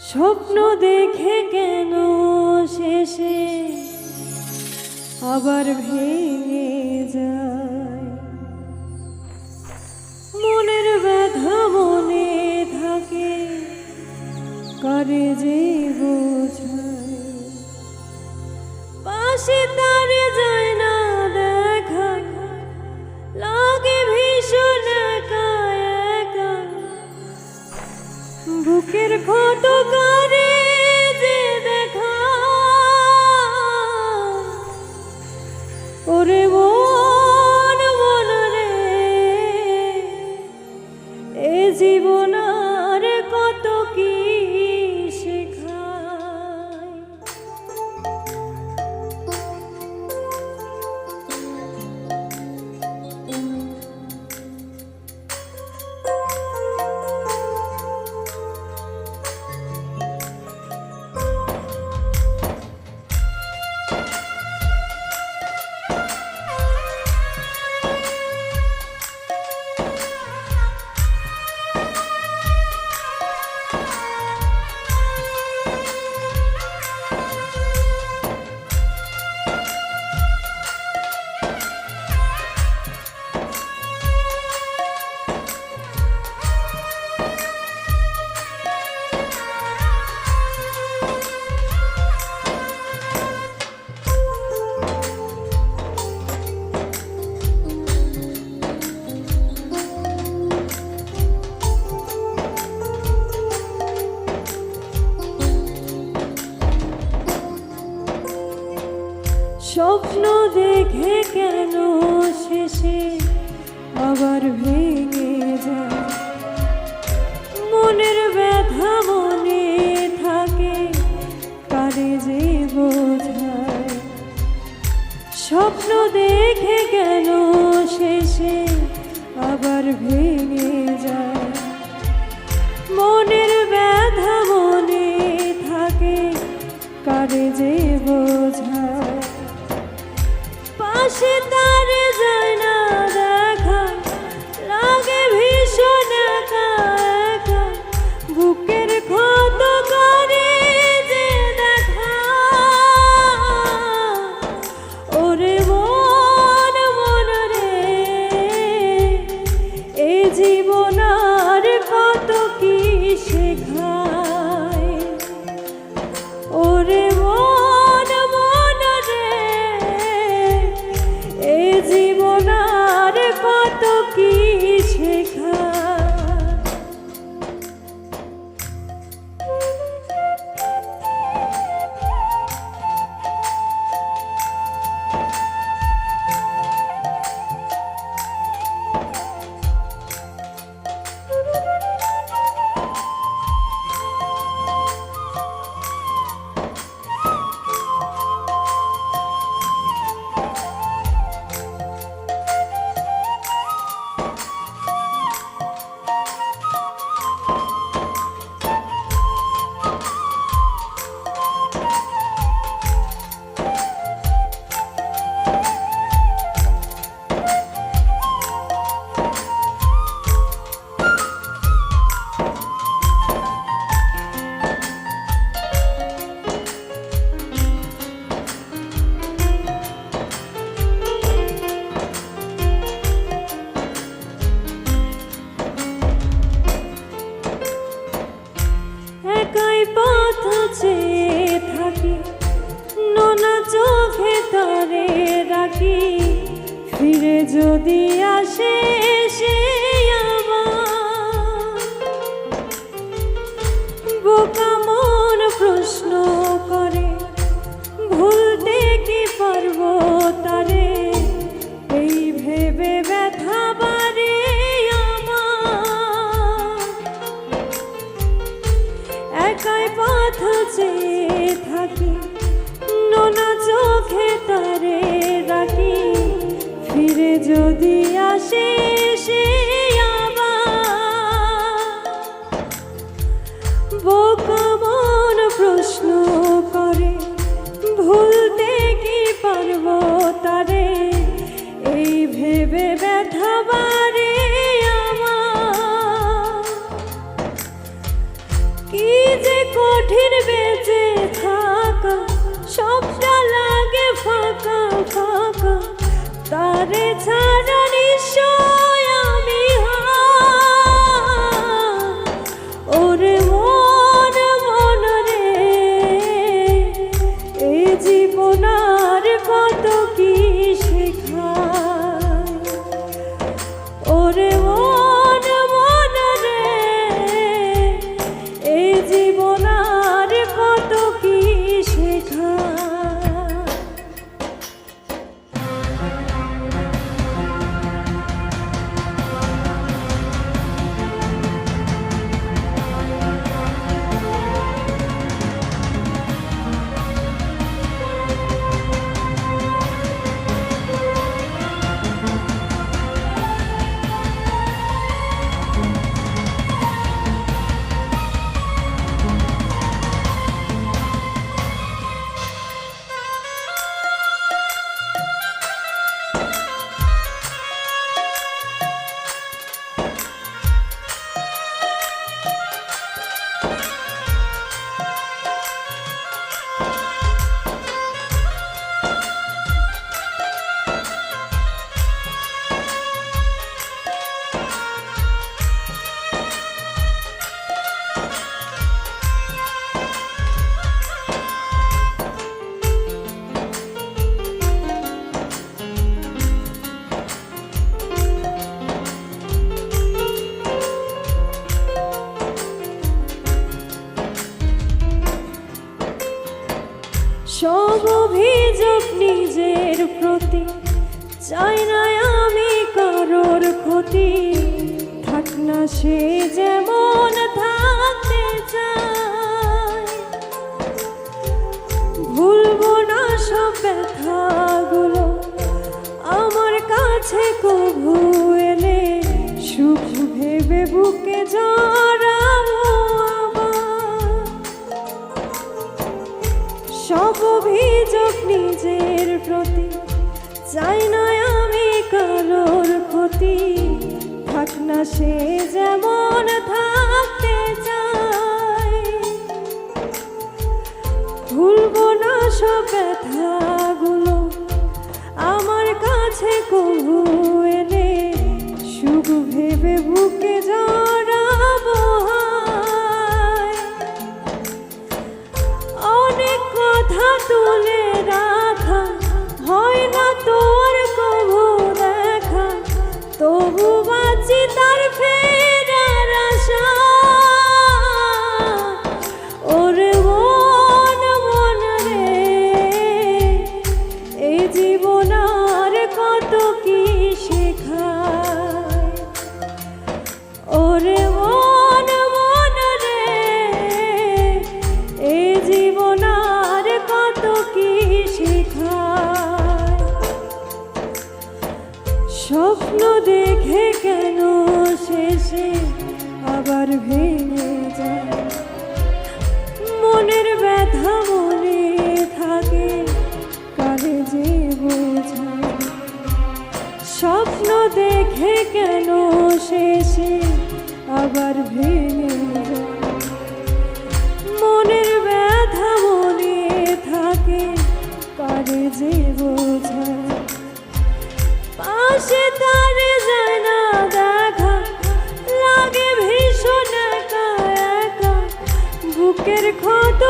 স্বপ্ন দেখে কেন শেষে আবার ভেঙে যায়? মনের ব্যথা মনে থাকে, করে যে বোঝায়? পাশে তারে যায় বুকের ক্ষত করে যে দেখা ওরে মন স্বপ্ন দেখে কেন শেষে আবার ভেঙে যায়? মনের ব্যথা মনে থাকে কারে যে বোঝায়। স্বপ্ন দেখে কেন high. চেয়ে থাকি নোনা চোখে তারে রাখি। ফিরে যদি আসে সে আমার। বোকা মন প্রশ্ন ফিরে অভিযোগ নিজের প্রতি। চাই না আমি কারোর ক্ষতি। থাক না সে যেমন থাকতে চায়। ভুলবো না সব ব্যথাগুলো। আমার কাছে কভু এলে সুখ ভেবে বুকে জড়াবো সব অভিযোগ নিজের প্রতি। চাই না আমি কারোর ক্ষতি। থাক না সে যেমন থাকতে চায়। ভুলবো না সব ব্যথাগুলো। আমার কাছে কবু ব্যথা মনে থাকে কারে যে বোঝায়। স্বপ্ন দেখে কেন শেষে আবার ভেঙে মনের ব্যথা মনে থাকে কারে যে বোঝায়। পাশে দেখা, লাগে ভীষণ একা একা। বুকের ক্ষত